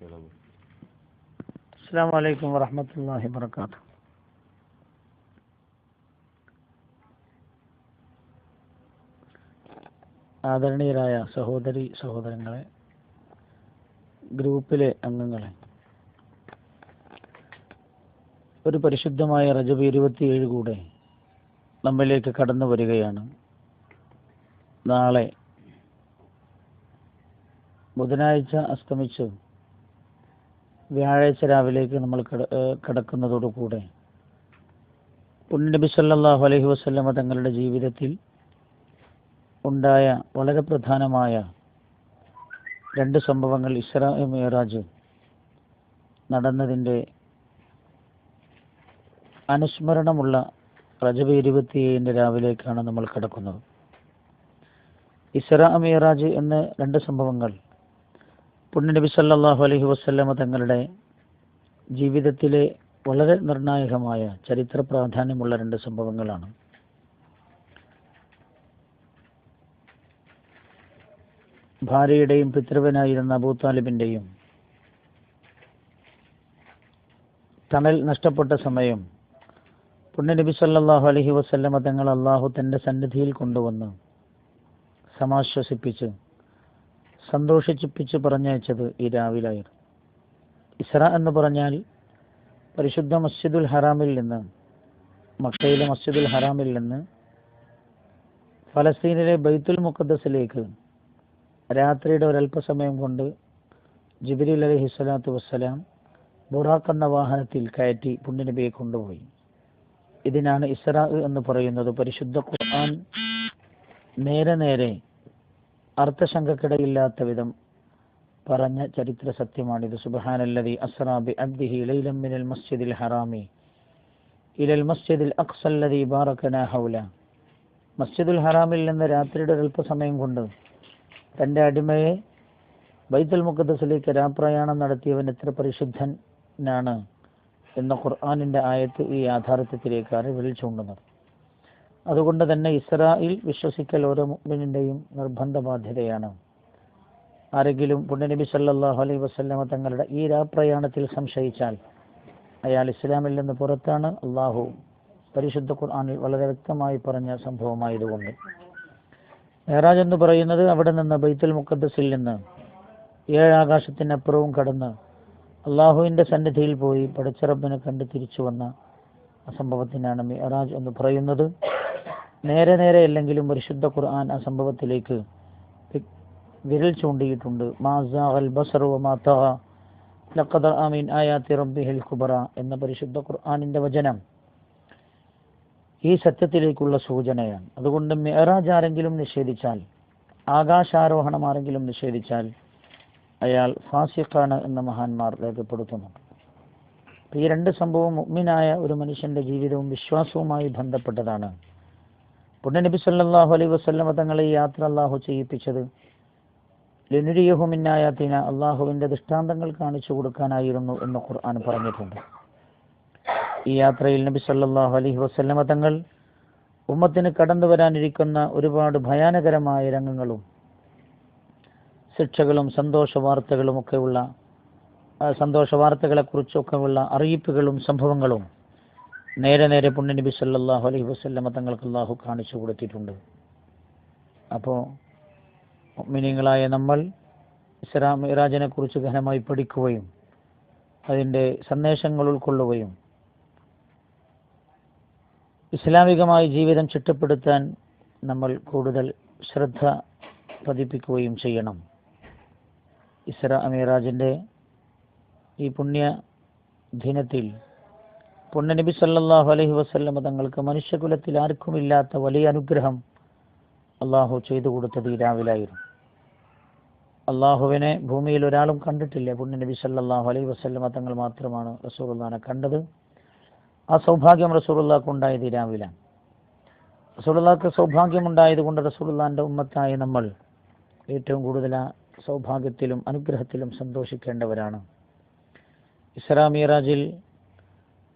കേളവ് عليكم ورحمة الله وبركاته ആദരണീയരായ സഹോദരി സഹോദരങ്ങളെ ഗ്രൂപ്പിലെ അംഗങ്ങളെ ഒരു പരിശുദ്ധമായ റജബ് ഇരുപത്തിയേഴ് കൂടെ നമ്മിലേക്ക് കടന്നു വരികയാണ്. നാളെ ബുധനാഴ്ച അസ്തമിച്ചു വ്യാഴാഴ്ച രാവിലേക്ക് നമ്മൾ കടക്കുന്നതോടുകൂടെ പുണ്യനബി സല്ലല്ലാഹു അലൈഹി വസല്ലമ തങ്ങളുടെ ജീവിതത്തിൽ ഉണ്ടായ വളരെ പ്രധാനമായ രണ്ട് സംഭവങ്ങൾ ഇസ്രാ മിയറാജ് നടന്നതിന്റെ അനുസ്മരണമുള്ള റജബ് ഇരുപത്തിയേഴിന്റെ രാവിലേക്കാണ് നമ്മൾ കിടക്കുന്നത്. ഇസ്രാ മിയറാജ് എന്ന രണ്ട് സംഭവങ്ങൾ പുണ്യനബി സല്ലാഹു അലഹി വസല്ലമ തങ്ങളുടെ ജീവിതത്തിലെ വളരെ നിർണായകമായ ചരിത്ര പ്രാധാന്യമുള്ള രണ്ട് സംഭവങ്ങളാണ്. ഭാര്യയുടെയും പിതൃവനായിരുന്ന അബൂ താലിബിന്റെയും തണൽ നഷ്ടപ്പെട്ട സമയം പുണ്യനബി സല്ലാഹു അലഹി വസല്ലമ തങ്ങൾ അള്ളാഹു തന്റെ സന്നിധിയിൽ കൊണ്ടുവന്ന് സമാശ്വസിപ്പിച്ച് സന്തോഷിപ്പിച്ച് പറഞ്ഞയച്ചത് ഈ രാവിലായിരുന്നു ഇസ്ര എന്ന് പറഞ്ഞാൽ പരിശുദ്ധ മസ്ജിദുൽ ഹറാമിൽ നിന്ന് മക്കയിലെ മസ്ജിദുൽ ഹറാമിൽ നിന്ന് ഫലസ്തീനിലെ ബൈത്തുൽ മുഖദ്ദസിലേക്ക് രാത്രിയുടെ ഒരല്പസമയം കൊണ്ട് ജിബിരിൽ അലഹി സ്വലാത്തു വസ്സലാം ബുറാഖ് എന്ന വാഹനത്തിൽ കയറ്റി പുണ്യനബിയെ കൊണ്ടുപോയി. ഇതിനാണ് ഇസ്ര എന്ന് പറയുന്നത് പരിശുദ്ധ ഖുർആൻ നേരെ നേരെ അർത്ഥശങ്കക്കിടയില്ലാത്ത വിധം പറഞ്ഞ ചരിത്ര സത്യമാണിത്. സുബഹാനല്ലതി അസ്റാ ബി അബ്ദിഹി ലൈലം മസ്ജിദിൽ ഹറാമി. ഇലൽ മസ്ജിദിൽ അക്സല്ലതി ബാറകനാ ഹൗല. മസ്ജിദുൽ ഹറാമിൽ നിന്ന് രാത്രിയുടെ ഒരല്പസമയം കൊണ്ട് തന്റെ അടിമയെ ബൈത്തുൽ മുഖദ്ദസിലേക്ക് രാപ്രയാണം നടത്തിയവൻ എത്ര പരിശുദ്ധനാണ് എന്ന ഖുർആാനിന്റെ ആയത്ത് ഈ യാഥാർത്ഥ്യത്തിലേക്കാണ് വിളിച്ചുകൊണ്ടുന്നത് അതുകൊണ്ട് തന്നെ ഇസ്രായിൽ വിശ്വസിക്കൽ ഓരോ മുഅ്മിനിന്റെയും നിർബന്ധ ബാധ്യതയാണ് ആരെങ്കിലും പുണ്യനബി സല്ലാഹു അലൈഹി വസല്ലമ തങ്ങളുടെ ഈ രാപ്രയാണത്തിൽ സംശയിച്ചാൽ അയാൾ ഇസ്ലാമിൽ നിന്ന് പുറത്താണ്. അള്ളാഹു പരിശുദ്ധ ഖുർആാനിൽ വളരെ വ്യക്തമായി പറഞ്ഞ സംഭവമായതുകൊണ്ട്. മേറാജ് എന്ന് പറയുന്നത് അവിടെ നിന്ന് ബൈത്തുൽ മുക്കദ്സിൽ നിന്ന് ഏഴാകാശത്തിനപ്പുറവും കടന്ന് അള്ളാഹുവിന്റെ സന്നിധിയിൽ പോയി പടച്ചറബിനെ കണ്ട് തിരിച്ചു വന്ന സംഭവത്തിനാണ് മിഅറാജ് എന്ന് പറയുന്നത്. നേരെ നേരെ അല്ലെങ്കിലും പരിശുദ്ധ ഖുർആൻ ആ സംഭവത്തിലേക്ക് വിരൽ ചൂണ്ടിയിട്ടുണ്ട്. കുബറ എന്ന പരിശുദ്ധ ഖുർആനിന്റെ വചനം ഈ സത്യത്തിലേക്കുള്ള സൂചനയാണ്. അതുകൊണ്ട് മെഹറാജ് ആരെങ്കിലും നിഷേധിച്ചാൽ ആകാശാരോഹണം ആരെങ്കിലും നിഷേധിച്ചാൽ അയാൾ ഫാസിഖാണ് എന്ന മഹാന്മാർ രേഖപ്പെടുത്തുന്നുണ്ട്. ഈ രണ്ട് സംഭവം മുഅ്മിനായ ഒരു മനുഷ്യന്റെ ജീവിതവും വിശ്വാസവുമായി ബന്ധപ്പെട്ടതാണ്. പുണ്യനബി സല്ലാഹു അലൈ വസല്ലമ തങ്ങളെ യാത്ര അള്ളാഹു ചെയ്യിപ്പിച്ചത്. ലനുരിയഹുമിന്നായാത്തിന അള്ളാഹുവിന്റെ ദൃഷ്ടാന്തങ്ങൾ കാണിച്ചു കൊടുക്കാനായിരുന്നു എന്ന് ഖുർആൻ പറഞ്ഞിട്ടുണ്ട്. ഈ യാത്രയിൽ നബി സല്ലാഹു അലൈഹി വസല്ലമ തങ്ങൾ ഉമ്മത്തിന് കടന്നു വരാനിരിക്കുന്ന ഒരുപാട് ഭയാനകരമായ രംഗങ്ങളും ശിക്ഷകളും സന്തോഷ വാർത്തകളും ഒക്കെയുള്ള ആ, സന്തോഷ വാർത്തകളെക്കുറിച്ചൊക്കെയുള്ള അറിയിപ്പുകളും സംഭവങ്ങളും നേരെ നേരെ പുണ്യനബി സല്ലാഹു അലൈഹി വസല്ലമ തങ്ങൾക്ക് അള്ളാഹു കാണിച്ചു കൊടുത്തിട്ടുണ്ട്. അപ്പോൾ മിനിങ്ങളായ നമ്മൾ ഇസ്ലാം മിറാജിനെ കുറിച്ച് ഘനമായി പഠിക്കുകയും അതിന്റെ സന്ദേശങ്ങൾ ഉൾക്കൊള്ളുകയും ഇസ്ലാമികമായി ജീവിതം ചിട്ടപ്പെടുത്താൻ നമ്മൾ കൂടുതൽ ശ്രദ്ധ പതിപ്പിക്കുകയും ചെയ്യണം. ഇസ്ര അമീറാജിന്റെ ഈ പുണ്യ ദിനത്തിൽ പുണ്യനബി സല്ലാഹു അലഹി വസല്ലമ തങ്ങൾക്ക് മനുഷ്യകുലത്തിൽ ആർക്കുമില്ലാത്ത വലിയ അനുഗ്രഹം അള്ളാഹു ചെയ്തു കൊടുത്തത് ഈ രാവിലായിരുന്നു അള്ളാഹുവിനെ ഭൂമിയിൽ ഒരാളും കണ്ടിട്ടില്ല. പുണ്യനബി സല്ലാഹു അലൈഹി വസല്ലമ തങ്ങൾ മാത്രമാണ് റസൂറുല്ലാനെ കണ്ടത്. ആ സൗഭാഗ്യം റസൂറുല്ലാക്കുണ്ടായത് ഈ രാവിലാണ് റസൂലുള്ളാഹ്ക്ക് സൗഭാഗ്യമുണ്ടായത് കൊണ്ട് റസൂലുള്ളാഹിന്റെ ഉമ്മത്തായി നമ്മൾ ഏറ്റവും കൂടുതൽ ആ സൗഭാഗ്യത്തിലും അനുഗ്രഹത്തിലും സന്തോഷിക്കേണ്ടവരാണ്. ഇസ്രാ മീറാജിൽ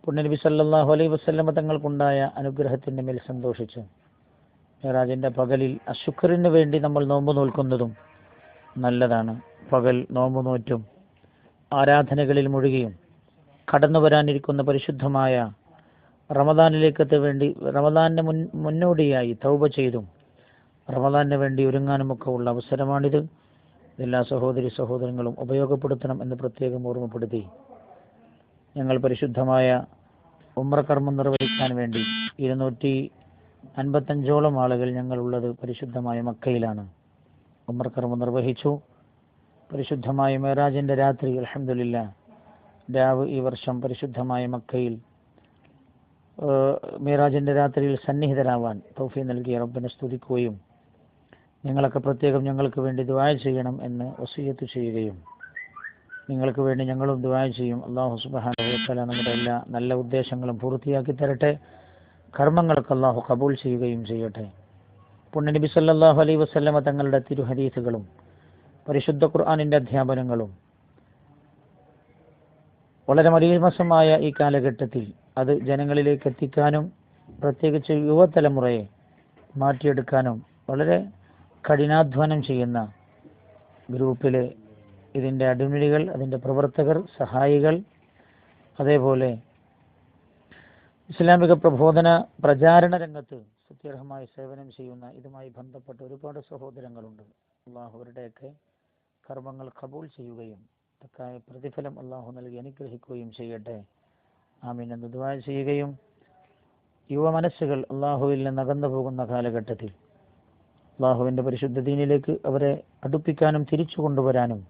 പുണ്യനബി സല്ലാഹു അലൈ വസല്ലമ തങ്ങൾക്കുണ്ടായ അനുഗ്രഹത്തിന്റെ മേൽ സന്തോഷിച്ചു മെഹറാജിന്റെ പകലിൽ അശുക്രിന് വേണ്ടി നമ്മൾ നോമ്പ് നോൽക്കുന്നതും നല്ലതാണ്. പകൽ നോമ്പ് നോറ്റും ആരാധനകളിൽ മുഴുകിയും കടന്നു വരാനിരിക്കുന്ന പരിശുദ്ധമായ റമദാനിലേക്കത്തെ വേണ്ടി റമദാനിന് മുൻ മുന്നോടിയായി തൗബ ചെയ്തും റമദാനിന് വേണ്ടി ഒരുങ്ങാനുമൊക്കെ ഉള്ള അവസരമാണിത്. എല്ലാ സഹോദരി സഹോദരങ്ങളും ഉപയോഗപ്പെടുത്തണം എന്ന് പ്രത്യേകം ഓർമ്മപ്പെടുത്തി ഞങ്ങൾ പരിശുദ്ധമായ ഉമ്രകർമ്മം നിർവഹിക്കാൻ വേണ്ടി ഇരുന്നൂറ്റി അൻപത്തഞ്ചോളം ആളുകൾ ഞങ്ങളുള്ളത് പരിശുദ്ധമായ മക്കയിലാണ്. ഉമ്രകർമ്മം നിർവഹിച്ചു. പരിശുദ്ധമായ മേറാജിന്റെ രാത്രി അലഹമില്ല രാവ് ഈ വർഷം പരിശുദ്ധമായ മക്കയിൽ മേറാജിന്റെ രാത്രിയിൽ സന്നിഹിതരാവാൻ തൗഫി നൽകിയ റബ്ബിനെ സ്തുതിക്കുകയും നിങ്ങളൊക്കെ പ്രത്യേകം ഞങ്ങൾക്ക് വേണ്ടി ദുആ ചെയ്യണം എന്ന് വസീയത്ത് ചെയ്യുകയും നിങ്ങൾക്ക് വേണ്ടി ഞങ്ങളും ദുആ ചെയ്യും. അള്ളാഹു സുബാന നമ്മുടെ എല്ലാ നല്ല ഉദ്ദേശങ്ങളും പൂർത്തിയാക്കി തരട്ടെ. കർമ്മങ്ങൾക്ക് അള്ളാഹു കബൂൾ ചെയ്യുകയും ചെയ്യട്ടെ. പുണ്യ നബി സല്ലല്ലാഹു അലൈഹി വസല്ലമ തങ്ങളുടെ തിരുഹദീസുകളും പരിശുദ്ധ ഖുർആാനിന്റെ അധ്യാപനങ്ങളും വളരെ മലീമസമായ ഈ കാലഘട്ടത്തിൽ അത് ജനങ്ങളിലേക്ക് എത്തിക്കാനും പ്രത്യേകിച്ച് യുവതലമുറയെ മാറ്റിയെടുക്കാനും വളരെ കഠിനാധ്വാനം ചെയ്യുന്ന ഗ്രൂപ്പിലെ ഇതിന്റെ അടിമിടികൾ അതിന്റെ പ്രവർത്തകർ സഹായികൾ അതേപോലെ ഇസ്ലാമിക പ്രബോധന പ്രചാരണ രംഗത്ത് സത്യർഹമായി സേവനം ചെയ്യുന്ന ഇതുമായി ബന്ധപ്പെട്ട ഒരുപാട് സഹോദരങ്ങളുണ്ട്. അള്ളാഹു അവരുടെയൊക്കെ കർമ്മങ്ങൾ കബൂൾ ചെയ്യുകയും തക്കായ പ്രതിഫലം അള്ളാഹു നൽകി അനുഗ്രഹിക്കുകയും ചെയ്യട്ടെ. ആമീൻ എന്ന് ദുആ ചെയ്യുകയും യുവ മനസ്സുകൾ അള്ളാഹുവിൽ നിന്ന് അകന്നു പോകുന്ന കാലഘട്ടത്തിൽ അള്ളാഹുവിന്റെ പരിശുദ്ധ ദീനിലേക്ക് അവരെ അടുപ്പിക്കാനും തിരിച്ചു കൊണ്ടുവരാനും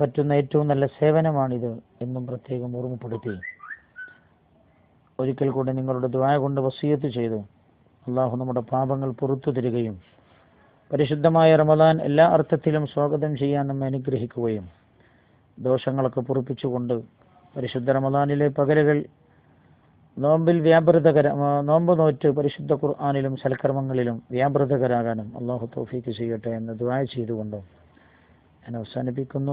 പറ്റുന്ന ഏറ്റവും നല്ല സേവനമാണിത് എന്നും പ്രത്യേകം ഓർമ്മപ്പെടുത്തി. ഒരിക്കൽ കൂടെ നിങ്ങളുടെ ദ്വായ കൊണ്ട് വസീയത്ത് ചെയ്തു. അള്ളാഹു നമ്മുടെ പാപങ്ങൾ പുറത്തു തരികയും പരിശുദ്ധമായ റമദാൻ എല്ലാ അർത്ഥത്തിലും സ്വാഗതം ചെയ്യാൻ നമ്മെ അനുഗ്രഹിക്കുകയും ദോഷങ്ങളൊക്കെ പൊറുപ്പിച്ചുകൊണ്ട് പരിശുദ്ധ റമദാനിലെ പകലുകൾ നോമ്പിൽ വ്യാപൃതകര നോമ്പ് നോറ്റ് പരിശുദ്ധ ഖുർആാനിലും സൽക്കർമ്മങ്ങളിലും വ്യാപൃതകരാകാനും അള്ളാഹു തോഫീക്ക് ചെയ്യട്ടെ എന്ന് ദ്വായ ചെയ്തുകൊണ്ട് ഞാൻ അവസാനിപ്പിക്കുന്നു.